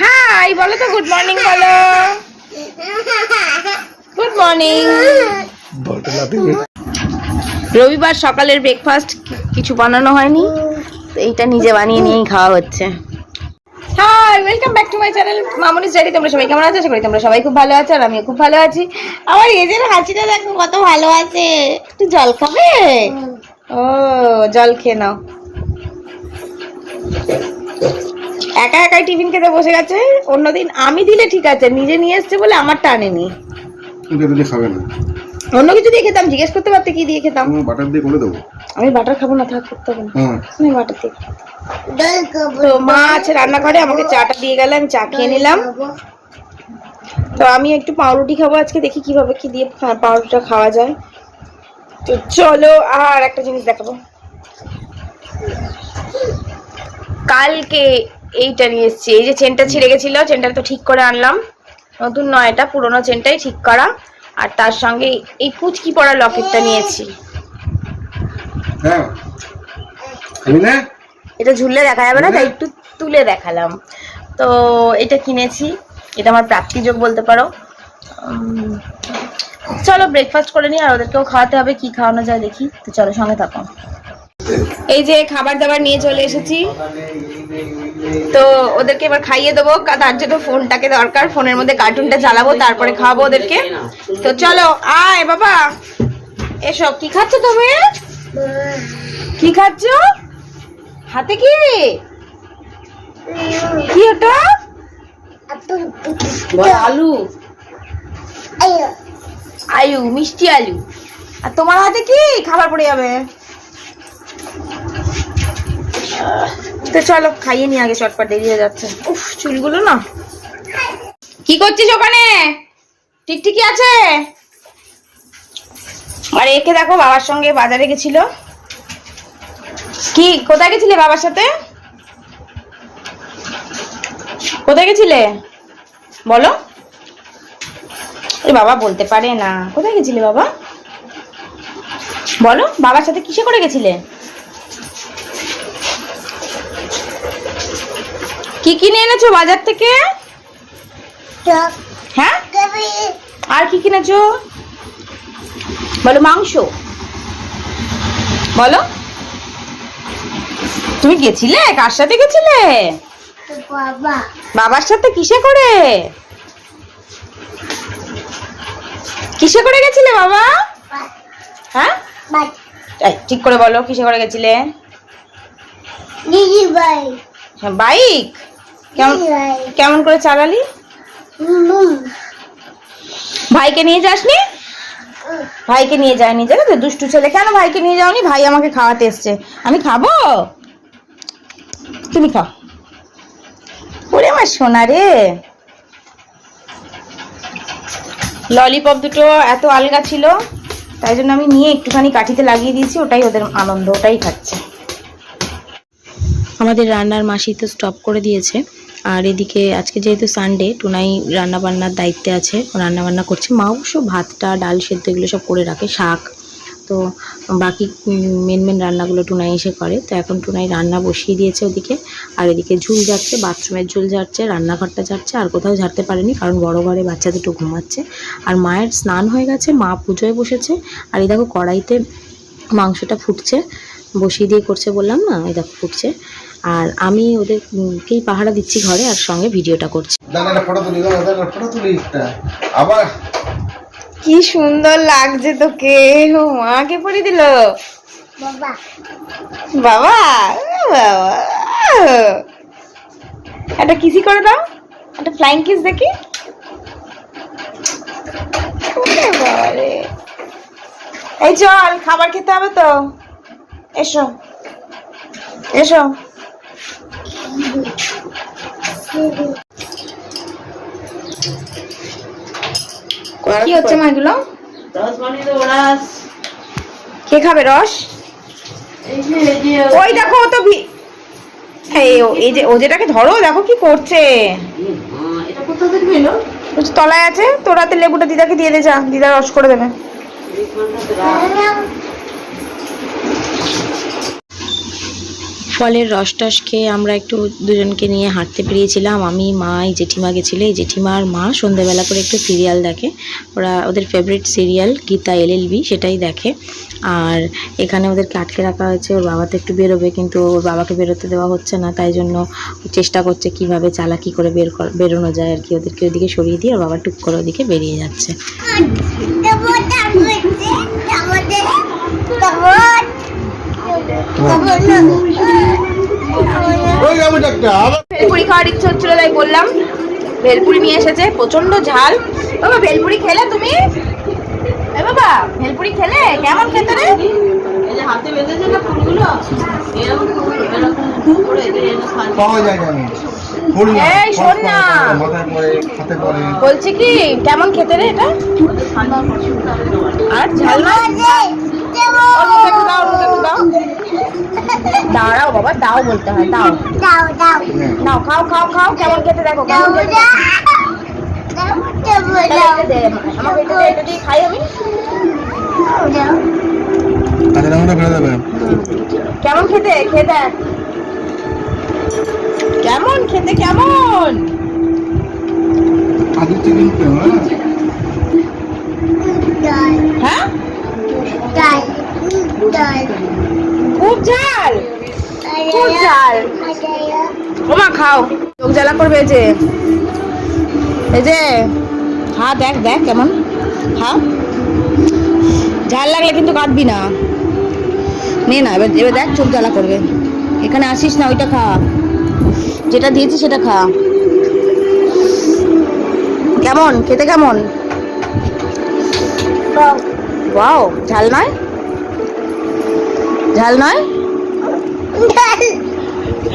High বলো তো good morning বলো। গুড মর্নিং রবিবার সকালের ব্রেকফাস্ট কিছু বানানো হয়নি এইটা নিজে বানিয়ে নিয়েই খাওয়া হচ্ছে। Hi welcome back to my channel Mamuni study তোমরা সবাই কেমন আছো? আশা করি তোমরা সবাই খুব ভালো আছো, আর আমিও খুব ভালো আছি। আমার এজের হাসিটা দেখো, কত ভালো আছে। একটু জল খাবে? ও, জল খেয়ে নাও। একা একাই টিফিন খেতে বসে গেছে। অন্যদিন আমি দিলে ঠিক আছে নিজে নিয়ে এসছে বলে আমার টানেনি। ওকে খাবে না। অন্য কিছু দিয়ে খেতাম জিজ্ঞেস করতে পারতে কি দিয়ে খেতাম? আমি বাটার দিয়ে করে দেবো। আমি বাটার খাব না থাক করতে হবে না। হ্যাঁ। আমি বাটার দিয়ে তো মা আছে রান্নাঘরে আমাকে চাটা দিয়ে গেলে আমি চা খেয়ে নিলাম। তো আমি একটু পাউরুটি খাব আজকে দেখি কীভাবে কি দিয়ে পাউরুটিটা খাওয়া যায়। তো চলো আর একটা জিনিস দেখাবো। কালকে এইটা নিয়ে এসেছি। এই যে চেনটা ছিঁড়ে গেছিল চেনটা তো ঠিক করে আনলাম। নতুন নয় এটা পুরোনো চেনটাই ঠিক করা। আর তার সঙ্গে এই কুচকি পড়া লকেটটা নিয়েছি হ্যাঁ। এটা ঝুললে দেখা যাবে না তাই একটু তুলে দেখালাম। তো এটা কিনেছি এটা আমার প্রাপ্তিযোগ বলতে পারো। চলো ব্রেকফাস্ট করে নিই আর ওদেরকেও খাওয়াতে হবে কি খাওয়ানো যায় দেখি। তো চলো সঙ্গে থাকো। এই যে খাবার দাবার নিয়ে চলে এসেছি। তো ওদেরকে এবার খাইয়ে দেবো। তার জন্য ফোনটাকে দরকার, ফোনের মধ্যে কার্টুনটা চালাবো, তারপরে খাওয়াবো ওদেরকে। তো চলো, আয় বাবা। এসব কি খাচ্ছ তুমি? কি খাচ্ছ? হাতে কি ওটা? আলু। আলু মিষ্টি আলু। আর তোমার হাতে কি? খাবার পড়ে যাবে। তো চলো, খাইয়ে নি আগে চটপট দেরি হয়ে যাচ্ছে। উফ, চুলগুলো না। কি করছিস ওখানে? ঠিক ঠিকই আছে? আর, একে দেখো, বাবার সঙ্গে বাজারে গেছিল। কি, কোথায় গেছিলে বাবার সাথে? কোথায় গেছিলে? বলো। বাবা বলতে পারে না। কোথায় গেছিলে বাবা? বলো, বাবার সাথে কিসে করে গেছিলে? কি কিনে এনেছো বাজার থেকে? হ্যাঁ? আর কি কিনেছো? বলো মাংস। বলো। তুমি গেছিলে? কার সাথে গেছিলে? বাবার সাথে কিসে করে? কিসে করে গেছিলে বাবা? হ্যাঁ? ঠিক করে বলো কিসে করে গেছিলে? বাইক হ্যাঁ বাইক? কেমন কেমন করে চালালি? ভাইকে নিয়ে যাসনি? ভাইকে নিয়ে যায়নি জানো তো? দুষ্টু ছেলে। কেন ভাইকে নিয়ে যাওনি? ভাই আমাকে খাওয়াতে এসছে। আমি খাব? তুমি খাও। ওরে আমার সোনা রে। ললিপপ দুটো এত আলগা ছিল তাই জন্য আমি নিয়ে একটুখানি কাঠিতে লাগিয়ে দিয়েছি। ওটাই ওদের আনন্দ ওটাই খাচ্ছে। আমাদের রান্নার মাসি তো স্টপ করে দিয়েছে। আর এদিকে আজকে যেহেতু সানডে টুনাই রান্নাবান্নার দায়িত্বে আছে। ও রান্না করছে। মা অবশ্য ভাতটা, ডাল সেদ্ধ এগুলো সব করে রাখে, শাক। তো বাকি মেন মেন রান্নাগুলো টুনাই এসে করে। তো এখন টুনাই রান্না বসিয়ে দিয়েছে ওদিকে। আর এদিকে ঝুল যাচ্ছে বাথরুমের ঝুল যাচ্ছে রান্নাঘরটা যাচ্ছে আর কোথাও ঝাড়তে পারেনি কারণ বড় ঘরে বাচ্চা দুটো ঘুমাচ্ছে। আর মায়ের স্নান হয়ে গেছে, মা পুজোয় বসেছে। আর এই দেখো কড়াইতে মাংসটা ফুটছে, বসিয়ে দিয়ে করছে বললাম না, এই দেখো ফুটছে। আর আমি ওদেরকেই পাহারা দিচ্ছি ঘরে আর সঙ্গে ভিডিওটা করছি। দাদা ফটো তুলি দাদা ফটো তুলি একটা আবার? কি সুন্দর লাগছে তোকে। ও মাকে পরে দিল? বাবা। বাবা একটা কিসি করে দাও। একটা ফ্লাইং কিস দেখি। এই চল খাবার খেতে হবে তো। এসো। এসো। কি হচ্ছে মা এগুলো কে খাবে রস? ওই দেখো ও তো ভি- এই ও- এই যে ও যেটাকে ধরো দেখো কি করছে। তলায় আছে তোর হাতে লেবুটা দিদাকে দিয়ে দে যা। দিদা রস করে দেবে। ফলের রস টস খেয়ে আমরা একটু দুজনকে নিয়ে হাঁটতে বেরিয়েছিলাম আমি, মা, এই জেঠিমা গেছিল। এই জেঠিমা আর মা সন্ধ্যেবেলা করে একটু সিরিয়াল দেখে। ওরা ওদের ফেভারিট সিরিয়াল গীতা এলএলবি সেটাই দেখে। আর এখানে ওদেরকে আটকে রাখা হয়েছে। ওর বাবা তো একটু বেরোবে, কিন্তু ওর বাবাকে বেরোতে দেওয়া হচ্ছে না। তাই জন্য চেষ্টা করছে কীভাবে চালাকি করে বের বেরোনো যায় আর কি। ওদেরকে ওদিকে সরিয়ে দিয়ে ওর বাবা টুক করে ওদিকে বেরিয়ে যাচ্ছে। ভেলপুরি খাওয়ার ইচ্ছে হচ্ছিল তাই বললাম। ভেলপুরি নিয়ে এসেছে প্রচণ্ড ঝাল। বাবা ভেলপুরি খেলে তুমি? এ বাবা ভেলপুরি খেলে? কেমন খেতে রে? পাওয়া যায় না, এই, শোন না। বলছি কি কেমন খেতে রে এটা? আর ঝাল না? দাও, দাও। দাঁড়াও বাবা দাও বলতে হয় দাও। নে। নাও খাও খাও খাও কেমন খেতে দেখো কেমন খেতে আমাকে এটা এটা দিয়ে খাই আমি। কাঁচা লঙ্কাটা ফেলে দেবে কেমন খেতে? খেয়ে দেখ কেমন খেতে কেমন? চিকেন হ্যাঁ। হ্যাঁ? ঝাল খুব ঝাল ওমা খাও। চোখ জ্বালা করবে যে। এই যে। হ্যাঁ দেখ দেখ কেমন। হ্যাঁ ঝাল লাগলে কিন্তু কাটবি না। নে না এবার এবার দেখ চোখ জ্বালা করবে। এখানে আসিস না ওইটা খা। যেটা দিয়েছি সেটা খা। কেমন? খেতে কেমন? ওয়াও ঝাল নয়? ঝাল নয়?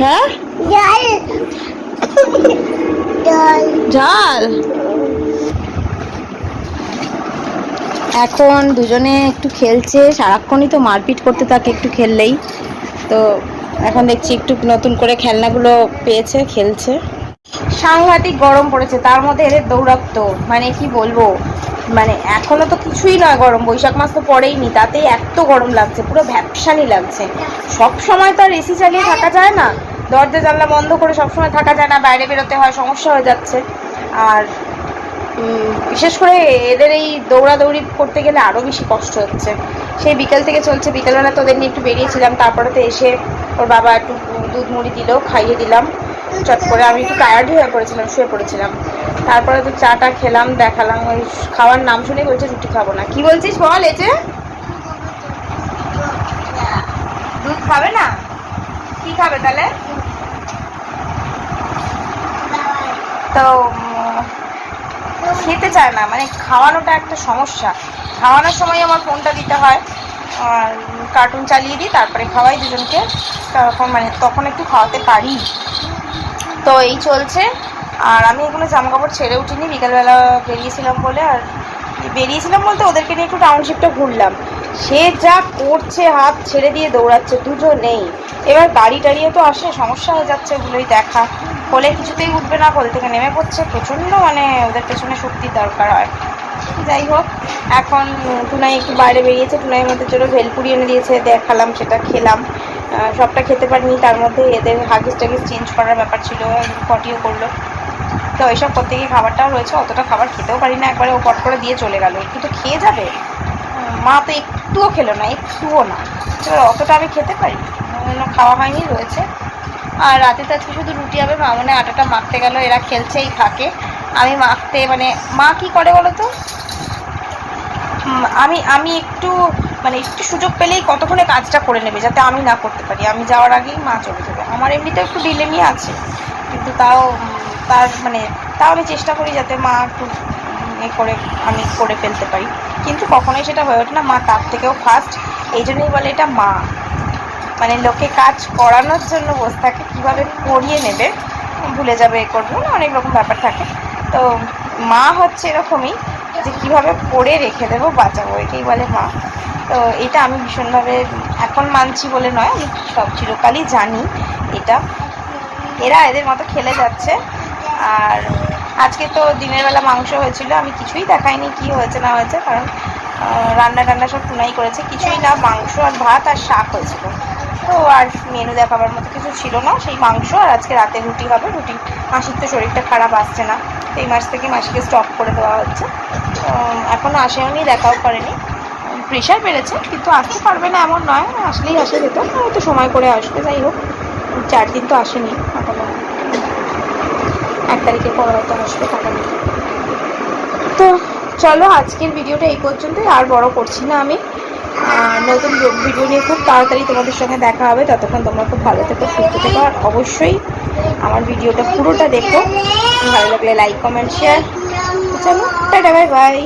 হ্যাঁ? ঝাল এখন দুজনে একটু খেলছে সারাক্ষণই তো মারপিট করতে থাকে একটু খেললেই। তো এখন দেখছি একটু নতুন করে খেলনাগুলো পেয়েছে খেলছে। সাংঘাতিক গরম পড়েছে তার মধ্যে এদের দৌড়াত্ম মানে কি বলব? মানে এখনও তো কিছুই নয় গরম। বৈশাখ মাস তো পড়েই নি তাতেই এত গরম লাগছে, পুরো ভ্যাপসানি লাগছে। সব সময় তো আর এসি চালিয়ে থাকা যায় না। দরজা জানলা বন্ধ করে সব সময় থাকা যায় না, বাইরে বেরোতে হয়, সমস্যা হয়ে যাচ্ছে। আর বিশেষ করে এদের এই দৌড়াদৌড়ি করতে গেলে আরও বেশি কষ্ট হচ্ছে। সেই বিকেল থেকে চলছে, বিকেলবেলা তো ওদের নিয়ে একটু বেরিয়েছিলাম তারপরে তো এসে ওর বাবা একটু দুধ মুড়ি দিল, খাইয়ে দিলাম। চট করে আমি একটু টায়ার্ড হয়ে পড়েছিলাম, শুয়ে পড়েছিলাম। তারপরে তো চাটা খেলাম, দেখালাম, ওই খাওয়ার নাম শুনে বলছে রুটি খাব না। কি বলছিস বল এতে? দুধ খাবে না? কি খাবে তাহলে? তো খেতে চায় না মানে খাওয়ানোটা একটা সমস্যা। খাওয়ানোর সময় আমার ফোনটা দিতে হয়, আর কার্টুন চালিয়ে দিই, তারপরে খাওয়াই দুজনকে। তখন মানে তখন একটু খাওয়াতে পারি। তো এই চলছে। আর আমি এগুলো জামা কাপড় ছেড়ে উঠিনি, বিকালবেলা বেরিয়েছিলাম বলে। আর বেরিয়েছিলাম বলতে ওদেরকে নিয়ে একটু টাউনশিপটা ঘুরলাম। সে যা করছে, হাত ছেড়ে দিয়ে দৌড়াচ্ছে দুজন নেই এবার গাড়ি টাড়িয়ে তো আসে, সমস্যা হয়ে যাচ্ছে ওগুলোই দেখা। কোলে কিছুতেই উঠবে না, কোল থেকে নেমে পড়ছে। প্রচণ্ড মানে ওদের পেছনে শক্তির দরকার হয়। যাই হোক, এখন টুনাই একটু বাইরে বেরিয়েছে। টুনাই মধ্যে জন্য ভেলপুরি এনে দিয়েছে, দেখালাম সেটা, খেলাম। সবটা খেতে পারিনি। তার মধ্যে এদের হাগিস টাগিস চেঞ্জ করার ব্যাপার ছিল পটিও করল। তো এইসব করতে গিয়ে খাবারটাও রয়েছে, অতটা খাবার খেতেও পারি না একবারে ও পট করে দিয়ে চলে গেল। একটু খেয়ে যাবে। মা তো একটুও খেলো না, একটুও না। এবার অতটা আমি খেতে পারি খাওয়া হয়নি, রয়েছে। আর রাতে তো আজকে শুধু রুটি হবে মা মনে আটাটা মাখতে গেল, এরা খেলছেই থাকে। আমি মাখতে মানে মা কি করে বলো তো আমি আমি একটু মানে একটু সুযোগ পেলেই কতক্ষণে কাজটা করে নেবে যাতে আমি না করতে পারি। আমি যাওয়ার আগেই মা চলে যাবে। আমার এমনিতে একটু ডিলেমি আছে। কিন্তু তাও, তার মানে তাও আমি চেষ্টা করি যাতে মা একটু এ করে, আমি করে ফেলতে পারি। কিন্তু কখনোই সেটা হয়ে ওঠে না। মা তার থেকেও ফার্স্ট এই জন্যই বলে এটা মা। মানে লোকে কাজ করানোর জন্য বসে থাকে, কীভাবে করিয়ে নেবে, ভুলে যাবে এ করবে মানে অনেক রকম ব্যাপার থাকে। তো মা হচ্ছে এরকমই। যে কীভাবে পড়ে রেখে দেবো বাঁচাবো, এটাই বলে মা। তো এটা আমি ভীষণভাবে এখন মানছি বলে নয়, আমি সব চিরকালই জানি এটা। এরা এদের মতো খেলে যাচ্ছে। আর আজকে তো দিনের বেলা মাংস হয়েছিল, আমি কিছুই দেখাইনি কি হয়েছে না হয়েছে, কারণ রান্না টান্না সব টুনাই করেছে, কিছুই না, মাংস আর ভাত আর শাক হয়েছিল। তো আর মেনু দেখাবার মতো কিছু ছিল না, সেই মাংস আর আজকে রাতে রুটি হবে, রুটি, মাসির তো শরীরটা খারাপ আসছে না। এই মাস থেকে মাসিকে স্টপ করে দেওয়া হচ্ছে। এখনও আসেওনি, দেখাও করেনি। প্রেশার বেড়েছে, কিন্তু আসতে পারবে না এমন নয়, আসলেই আসে যেত। হয়তো সময় করে আসবে, যাই হোক। চার দিন তো আসেনি, এখনও এক তারিখের পর হয়তো আসবে নিয়ে তো চলো, আজকের ভিডিওটা এই পর্যন্তই, আর বড় করছি না আমি। নতুন ভিডিও নিয়ে খুব তাড়াতাড়ি তোমাদের সঙ্গে দেখা হবে। ততক্ষণ তোমরা খুব ভালো থেকো, সুস্থ থেকো, আর অবশ্যই আমার ভিডিওটা পুরোটা দেখো। ভালো লাগলে লাইক কমেন্ট শেয়ার চলো টাটা বাই বাই